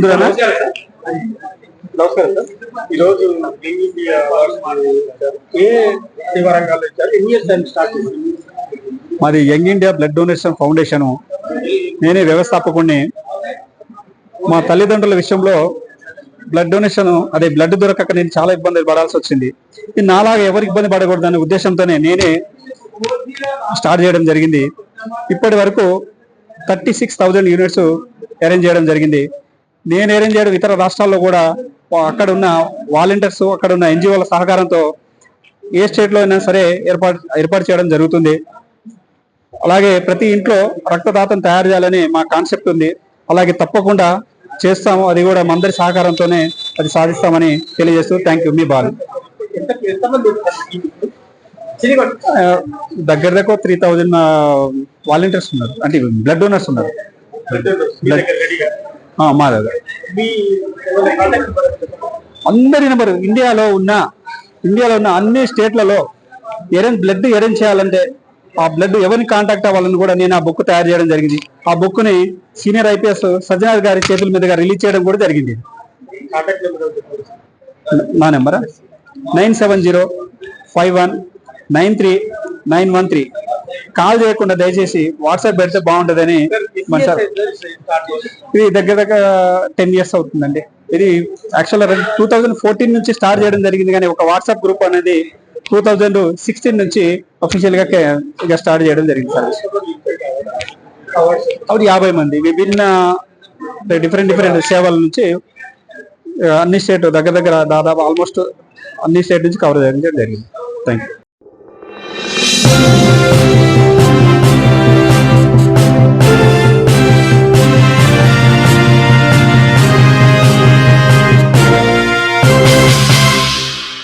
నమస్కారం సార్. ఈరోజు. ఏ సేవా రంగాల్లో ఇచ్చారు? ఎన్ని ఇయర్స్ టైం స్టార్ట్ చేసింది మాది young India blood donation foundation. నేనే వ్యవస్థాపకుడిని మా తల్లిదండ్రుల విషయంలో బ్లడ్ డొనేషన్ అదే బ్లడ్ దొరకక నేను చాలా ఇబ్బందులు పడాల్సి వచ్చింది. ఇది నాలాగా ఎవరికి ఇబ్బంది పడకూడదనే ఉద్దేశంతోనే నేనే స్టార్ట్ చేయడం జరిగింది. ఇప్పటి వరకు thirty six thousand units arrange చేయడం జరిగింది. నేను అరేంజ్ చేయడం ఇతర రాష్ట్రాల్లో కూడా అక్కడ ఉన్న వాలంటీర్స్ అక్కడ ఉన్న ఎన్జిఓల సహకారంతో ఏ స్టేట్లో అయినా సరే ఏర్పాటు ఏర్పాటు చేయడం జరుగుతుంది. అలాగే ప్రతి ఇంట్లో రక్తదాతం తయారు చేయాలని మా కాన్సెప్ట్ ఉంది. అలాగే తప్పకుండా చేస్తాము. అది కూడా మందరి సహకారంతోనే అది సాధిస్తామని తెలియజేస్తూ థ్యాంక్ యూ. మీ బాలు. దగ్గర దగ్గర త్రీ థౌజండ్ వాలంటీర్స్ ఉన్నారు. అంటే బ్లడ్ డోనర్స్ ఉన్నారు. మీ అందరి నెంబర్ ఇండియాలో ఉన్న ఇండియాలో ఉన్న అన్ని స్టేట్లలో ఎరేంజ్ బ్లడ్ ఎరేంజ్ చేయాలంటే ఆ బ్లడ్ ఎవరిని కాంటాక్ట్ అవ్వాలని కూడా నేను ఆ బుక్ తయారు చేయడం జరిగింది. ఆ బుక్ని సీనియర్ ఐపీఎస్ సజ్జనాథ్ గారి చేతుల మీదుగా రిలీజ్ చేయడం కూడా జరిగింది. నా నెంబరా? Nine seven zero five one nine three nine one three. Call చేయకుండా దయచేసి వాట్సాప్ పెడితే బాగుంటుందని మన సార్. సార్? ఇది దగ్గర దగ్గర టెన్ ఇయర్స్ అవుతుందండి. ఇది యాక్చువల్ టూ థౌజండ్ ఫోర్టీన్ నుంచి స్టార్ట్ చేయడం జరిగింది కానీ ఒక వాట్సాప్ గ్రూప్ అనేది టూ థౌజండ్ సిక్స్టీన్ నుంచి అఫీషియల్గా ఇక స్టార్ట్ చేయడం జరిగింది సర్వీస్ అప్పుడు యాభై మంది. విభిన్న డిఫరెంట్ డిఫరెంట్ సేవల నుంచి అన్ని స్టేట్ దగ్గర దగ్గర దాదాపు ఆల్మోస్ట్ అన్ని స్టేట్ నుంచి కవర్ చేయడం జరిగింది. Thank you